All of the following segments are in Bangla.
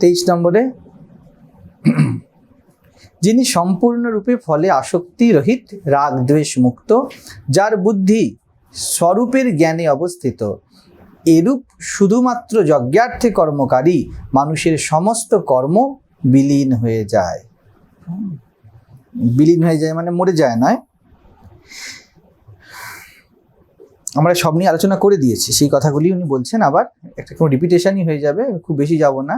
তেইশ নম্বরে। যিনি সম্পূর্ণরূপে ফলে আসক্তি রহিত রাগ দ্বেষ মুক্ত যার বুদ্ধি স্বরূপের জ্ঞানে অবস্থিত, এরূপ শুধুমাত্র যজ্ঞার্থে কর্মকারী মানুষের সমস্ত কর্ম বিলীন হয়ে যায়। বিলীন হয়ে যায় মানে মরে যায় নয়। আমরা সব নিয়ে আলোচনা করে দিয়েছি, সেই কথাগুলি উনি বলছেন, আবার একটা কোনো রিপিটেশনই হয়ে যাবে, খুব বেশি যাব না।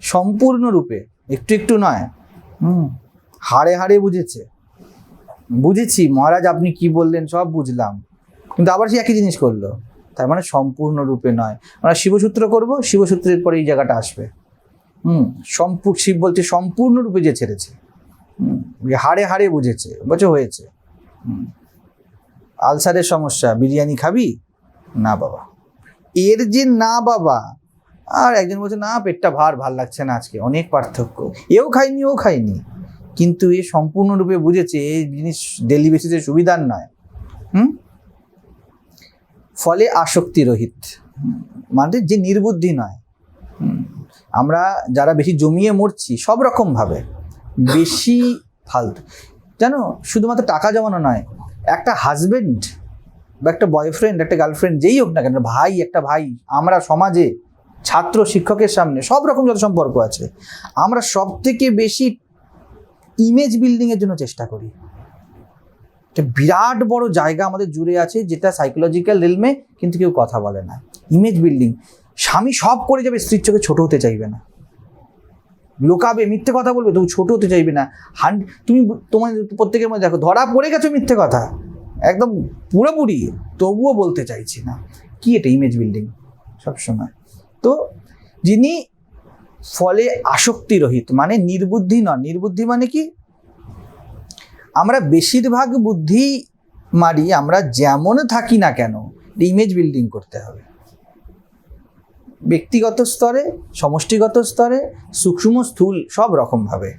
সম্পূর্ণরূপে, একটু একটু নয়, হুম, হাড়ে হাড়ে বুঝেছে। বুঝেছি, মহারাজ আপনি কি বললেন সব বুঝলাম। কিন্তু আবার সে একই জিনিস করল। তার মানে সম্পূর্ণরূপে নয়। আমরা শিবসূত্র করব, শিবসূত্রের পরে এই জায়গাটা আসবে। হুম সম্পূর শিব বলছে সম্পূর্ণরূপে যে ছেড়েছে। হুম হাড়ে হাড়ে বুঝেছে বলছে হয়েছে। হুম, আলসারের সমস্যা, বিরিয়ানি খাবি? না বাবা। এর যে না বাবা আর একজন বলছে, না, পেটটা ভার, ভালো লাগছে না আজকে। অনেক পার্থক্য। এও খাইনি, ও খাইনি। কিন্তু এ সম্পূর্ণরূপে বুঝেছে এই জিনিস ডেলি বেসিসে সুবিধার নয়। হুম? ফলে আসক্তি রহিত মানে যে নির্বুদ্ধি নয়। আমরা যারা বেশি জমিয়ে মরছি, সব রকমভাবে বেশি ফালতু। জানো শুধুমাত্র টাকা জমানো নয়, একটা হাজবেন্ড বা একটা বয়ফ্রেন্ড একটা গার্লফ্রেন্ড যেই হোক না কেন, ভাই, একটা ভাই, আমরা সমাজে ছাত্র শিক্ষকের সামনে সব রকম যত সম্পর্ক আছে, আমরা সব থেকে বেশি ইমেজ বিল্ডিংয়ের জন্য চেষ্টা করি। একটা বিরাট বড় জায়গা আমাদের জুড়ে আছে, যেটা সাইকোলজিক্যাল রিলমে কিন্তু কেউ কথা বলে না। ইমেজ বিল্ডিং স্বামী সব করে যাবে, স্ত্রীর চোখে ছোট হতে চাইবে না। লোকাবে মিথ্যে কথা বলবে তুমি ছোট হতে চাইবে না। হান তুমি তোমার প্রত্যেকের মধ্যে দেখো, ধরা পড়ে গেছো মিথ্যে কথা। একদম পুরোপুরি, তবুও বলতে চাইছি না। কি এটা ইমেজ বিল্ডিং সবসময়। তো যিনি ফলে আসক্তি রহিত মানে নির্বুদ্ধি নন নির্বুদ্ধি মানে কি আমরা বেশিরভাগ বুদ্ধি মারি, আমরা যেমন থাকি না কেন ইমেজ বিল্ডিং করতে হবে ব্যক্তিগত স্তরে, সমষ্টিগত স্তরে, সূক্ষ্ম স্থূল, সব রকমভাবে।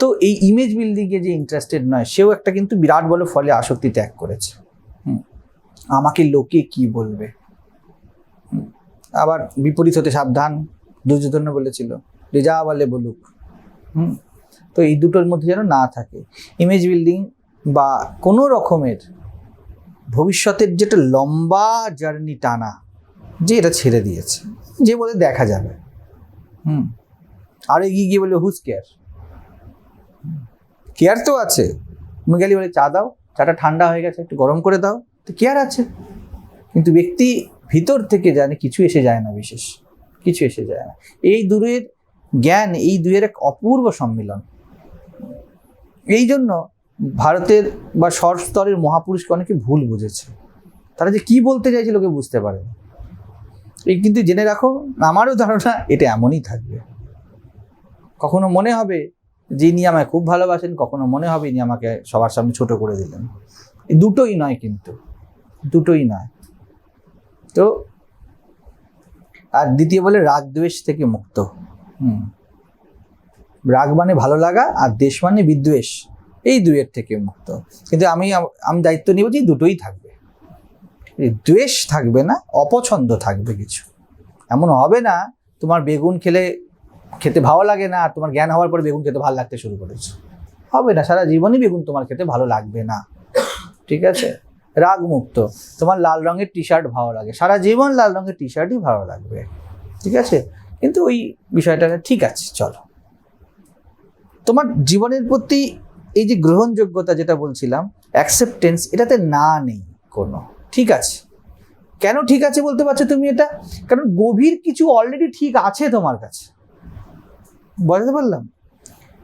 তো এই ইমেজ বিল্ডিংয়ে যে ইন্টারেস্টেড নয়, সেও একটা কিন্তু বিরাট বড় ফলে আসক্তি ত্যাগ করেছে। আমাকে লোকে কি বলবে। আবার বিপরীত হতে সাবধান, দুর্যোধন বলেছিল, যা বলে বলুক। হুম? তো এই দুটোর মধ্যে যেন না থাকে। ইমেজ বিল্ডিং বা কোনো রকমের ভবিষ্যতের যেটা লম্বা জার্নি টানা, যে এটা ছেড়ে দিয়েছে, যে বলে দেখা যাবে। হুম? আর এগিয়ে গিয়ে বলে হুজ কেয়ার কেয়ার তো আছে। তুমি গেলে বলে, চা দাও, চাটা ঠান্ডা হয়ে গেছে, একটু গরম করে দাও। তো কেয়ার আছে। কিন্তু ব্যক্তি ভিতর থেকে জানে কিছু এসে যায় না বিশেষ। কিছু এসে যায় না। এই দূরের জ্ঞান, এই দুয়ের এক অপূর্ব সম্মিলন। এই জন্য ভারতের বা সর স্তরের মহাপুরুষকে অনেকে ভুল বুঝেছে। তারা যে কি বলতে চাইছে লোকে বুঝতে পারে না। এই কিন্তু জেনে রাখো, আমারও ধারণা এটা এমনই থাকবে। কখনো মনে হবে যে ইনি আমায় খুব ভালোবাসেন, কখনো মনে হবে ইনি আমাকে সবার সামনে ছোট করে দিলেন। দুটোই নয় কিন্তু। দুটোই নয়। তো আর দ্বিতীয় বলে রাগ দ্বেষ থেকে মুক্ত। হুম। রাগ মানে ভালো লাগা আর দেশ মানে বিদ্বেষ। এই দুয়ের থেকে মুক্ত। কিন্তু আমি আমি দায়িত্ব নিব যে দুটোই থাকবে। দ্বেষ থাকবে না, অপছন্দ থাকবে কিছু। এমন হবে না, তোমার বেগুন খেলে খেতে ভালো লাগে না, আর তোমার জ্ঞান হওয়ার পরে বেগুন খেতে ভালো লাগতে শুরু করেছে। হবে না, সারা জীবনই বেগুন তোমার খেতে ভালো লাগবে না। ঠিক আছে? রাগ মুক্ত তোমার লাল রঙের টি শার্ট ভালো লাগে। সারা জীবন লাল রঙের টি শার্টই ভালো লাগবে। ঠিক আছে? কিন্তু ওই বিষয়টা ঠিক আছে, চলো। তোমার জীবনের প্রতি এই যে গ্রহণযোগ্যতা যেটা বলছিলাম অ্যাকসেপ্টেন্স এটাতে না নেই কোনো। ঠিক আছে? কেন ঠিক আছে বলতে পারছ তুমি এটা? কারণ গভীর কিছু অলরেডি ঠিক আছে তোমার কাছে। বুঝতে পারলাম?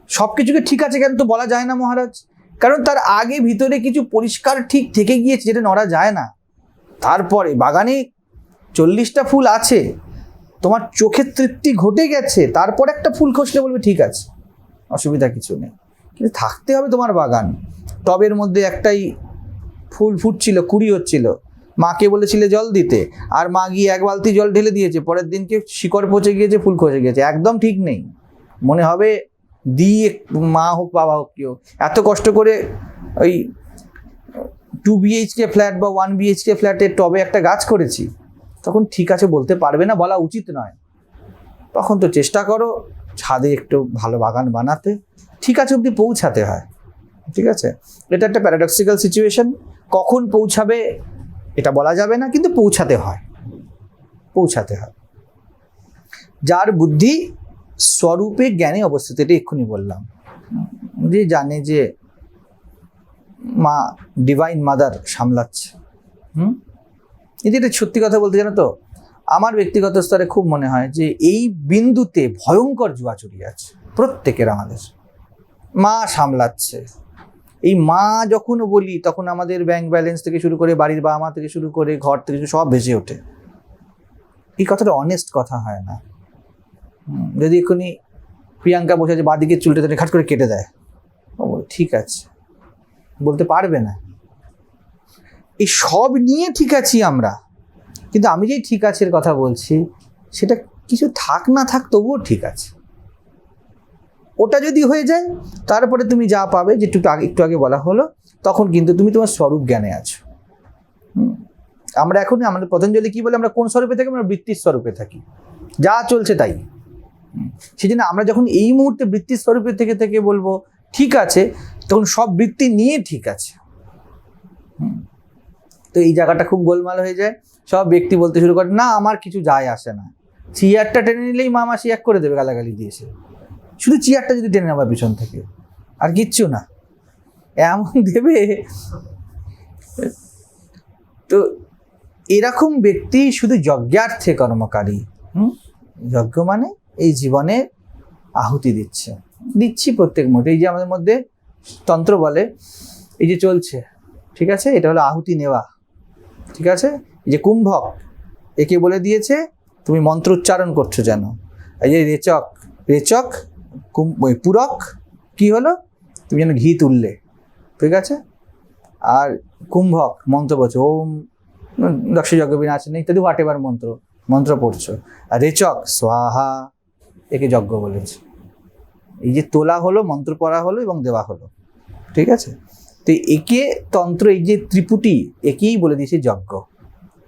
সব কিছুকে ঠিক আছে কেন তো বলা যায় না মহারাজ। কারণ তার আগে ভিতরে কিছু পরিষ্কার ঠিক থেকে গিয়েছে যেটা নড়া যায় না। তারপরে বাগানে চল্লিশটা ফুল আছে, তোমার চোখের তৃপ্তি ঘটে গেছে, তারপর একটা ফুল খসলে বলবে, ঠিক আছে, অসুবিধা কিছু নেই। কিন্তু থাকতে হবে তোমার বাগান। টবের মধ্যে একটাই ফুল ফুটছিল, কুড়ি হচ্ছিল। মাকে বলেছিলে জল দিতে, আর মা গিয়ে এক বালতি জল ঢেলে দিয়েছে, পরের দিনকে শিকড় পচে গিয়েছে, ফুল খসে গিয়েছে, একদম ঠিক নেই। মনে হবে দিয়ে মা হোক, বাবা হোক, কেউ। এত কষ্ট করে ওই টু বিএইচকে ফ্ল্যাট বা ওয়ান বিএইচকে ফ্ল্যাটের টবে একটা গাছ করেছি, তখন ঠিক আছে বলতে পারবে না, বলা উচিত নয়। তখন তো চেষ্টা করো, ছাদে একটু ভালো বাগান বানাতে, ঠিক আছে অব্দি পৌঁছাতে হয়, ঠিক আছে? এটা একটা প্যারাডক্সিক্যাল সিচুয়েশন কখন পৌঁছাবে এটা বলা যাবে না, কিন্তু পৌঁছাতে হয় পৌঁছাতে হয়। যার বুদ্ধি স্বরূপে জ্ঞানে অবস্থিত, এটা এক্ষুনি বললাম। যে জানে যে মা ডিভাইন মাদার সামলাচ্ছে। হুম? এটা সত্যি কথা বলতে জানো তো, আমার ব্যক্তিগত স্তরে খুব মনে হয় যে এই বিন্দুতে ভয়ঙ্কর জুয়াচুরি আছে প্রত্যেকের আমাদের। মা সামলাচ্ছে। এই মা যখন বলি, তখন আমাদের ব্যাংক ব্যালেন্স থেকে শুরু করে বাড়ির বাবা মা থেকে শুরু করে ঘর থেকে সব ভেসে ওঠে। এই কথাটা অনেস্ট কথা হয় না। যদি এক্ষুনি প্রিয়াঙ্কা বসে আছে বাদিকের চুলটা ধরে খাট করে কেটে দেয়। ও ঠিক আছে। বলতে পারবে না। এই সব নিয়ে ঠিক আছি আমরা। কিন্তু আমি যেই ঠিক আছে কথা বলছি, সেটা কিছু থাক না থাক তবুও ঠিক আছে। ওটা যদি হয়ে যায়, তারপরে তুমি যা পাবে, যে একটু আগে একটু আগে বলা হলো, তখন কিন্তু তুমি তোমার স্বরূপ জ্ঞানে আছো। আমরা এখন আমাদের পতঞ্জলি কি বলে, আমরা কোন স্বরূপে থাকি? আমরা বৃত্তির স্বরূপে থাকি। যা চলছে তাই। সেই জন্য আমরা যখন এই মুহূর্তে বৃত্তির স্বরূপে থেকে থেকে বলব, ঠিক আছে, তখন সব বৃত্তি নিয়ে ঠিক আছে। তো এই জায়গাটা খুব গোলমাল হয়ে যায়। সব ব্যক্তি বলতে শুরু করে, না, আমার কিছু যায় আসে না। চেয়ারটা টেনে নিলেই মা মাসি এক করে দেবে গালাগালি দিয়েছে শুধু চেয়ারটা যদি টেনে নেওয়া পিছন থেকে, আর কিচ্ছু না। এমন দেবে। তো এরকম ব্যক্তি শুধু যজ্ঞার্থে কর্মকারী। হুম? যজ্ঞ মানে এই জীবনে আহুতি দিচ্ছে। দিচ্ছি প্রত্যেক মুহূর্তে। এই যে আমাদের মধ্যে তন্ত্র বলে, এই যে চলছে, ঠিক আছে? এটা হলো আহুতি নেওয়া, ঠিক আছে? এই যে কুম্ভক, একে বলে দিয়েছে, তুমি মন্ত্র উচ্চারণ করছ যেন। এই যে রেচক রেচক পূরক, কি হলো? তুমি যেন ঘি তুললে, ঠিক আছে? আর কুম্ভক, মন্ত্র বলছো, ওম দক্ষ যজ্ঞ বিনাশন ইত্যাদি হোয়াট এভার মন্ত্র মন্ত্র পড়ছো। আর রেচক, স্বাহা একে যজ্ঞ বলেছে। এই যে তোলা হলো, মন্ত্র পড়া হলো এবং দেওয়া হলো। ঠিক আছে? তো একে তন্ত্র, এই যে ত্রিপুটি, একেই বলে দিয়েছে যজ্ঞ।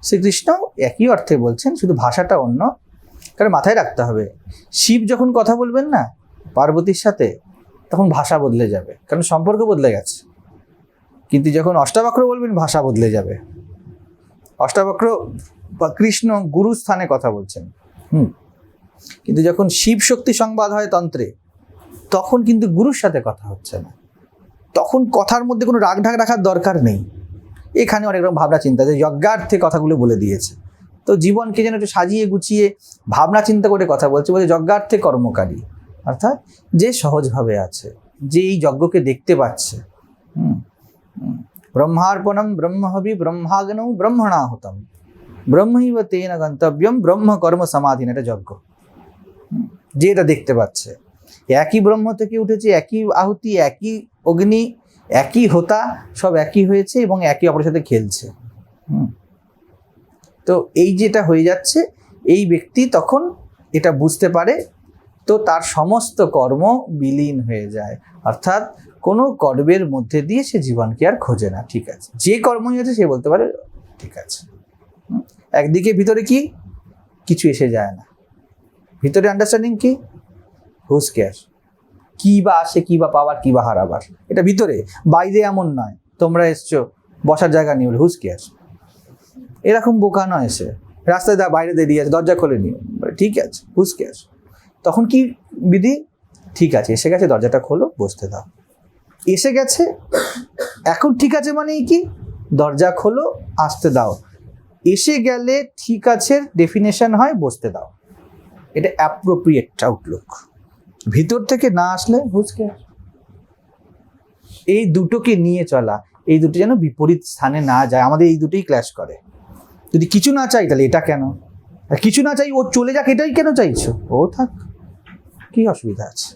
শ্রীকৃষ্ণ একই অর্থে বলছেন, শুধু ভাষাটা অন্য। কারণ মাথায় রাখতে হবে, শিব যখন কথা বলবেন না, পার্বতীর সাথে, তখন ভাষা বদলে যাবে। কারণ সম্পর্ক বদলে গেছে। কিন্তু যখন অষ্টাবক্র বলবেন, ভাষা বদলে যাবে। অষ্টাবক্র বা কৃষ্ণ গুরু স্থানে কথা বলছেন। হুম। কিন্তু যখন শিব শক্তি সংবাদ হয় তন্ত্রে তখন কিন্তু গুরুর সাথে কথা হচ্ছে না। তখন কথার মধ্যে কোনো রাগ ঢাক রাখার দরকার নেই। এখানে অনেক রকম ভাবনা চিন্তা যে যজ্ঞার্থে কথাগুলো বলে দিয়েছে। তো জীবনকে যেন একটু সাজিয়ে গুছিয়ে ভাবনা চিন্তা করে কথা বলছে বলছে যজ্ঞার্থে কর্মকারী। অর্থাৎ যে সহজভাবে আছে যে এই যজ্ঞকে দেখতে পাচ্ছে। হুম, হুম। ব্রহ্মার্পণম ব্রহ্মহবি ব্রহ্মাগ্নৌ ব্রহ্মণাহুতম। ব্রহ্মৈব তেন গন্তব্যম ব্রহ্ম কর্ম সমাধীন। এটা যজ্ঞ। যে এটা দেখতে পাচ্ছে। একই ব্রহ্ম থেকে উঠেছে, একই আহুতি, একই অগ্নি, একই হোতা, সব একই হয়েছে এবং একই অপরের সাথে খেলছে। তো এই যেটা হয়ে যাচ্ছে, এই ব্যক্তি তখন এটা বুঝতে পারে, তো তার সমস্ত কর্ম বিলীন হয়ে যায়। অর্থাৎ কোনো কর্মের মধ্যে দিয়ে সে জীবনকে আর খোঁজে না, ঠিক আছে। যে কর্মই আছে সে বলতে পারে, ঠিক আছে। একদিকে ভিতরে কি? কিছু এসে যায় না। ভিতরে আন্ডারস্ট্যান্ডিং কি? হুস কেয়ার কি বা আসে কি বা পাওয়ার কি বা হারাবার। এটা ভিতরে বাইরে এমন নয়। তোমরা এসছো বসার জায়গা নিয়ে হুস কেয়ার এরকম বোকা নয় এসে রাস্তায় বাইরে দাঁড়িয়ে আছে দরজা খোলে বলে, ঠিক আছে হুস কেয়ার তখন কি বিধি? ঠিক আছে এসে গেছে দরজাটা খোলো বসতে দাও। এসে গেছে এখন ঠিক আছে মানে কি? দরজা খোলো আসতে দাও। এসে গেলে ঠিক আছে ডেফিনেশন হয় বসতে দাও। এটা অ্যাপ্রোপ্রিয়েট আউটলুক ভিতর থেকে না আসলে বুঝকে। এই দুটোকে নিয়ে চলা, এই দুটো যেন বিপরীত স্থানে না যায়, আমাদের এই দুটোই ক্ল্যাশ করে। যদি কিছু না চাই, তাহলে এটা কেন? কিছু না চাই, ও চলে যাক, এটাই কেন চাইছো? ও থাক, কি অসুবিধা আছে?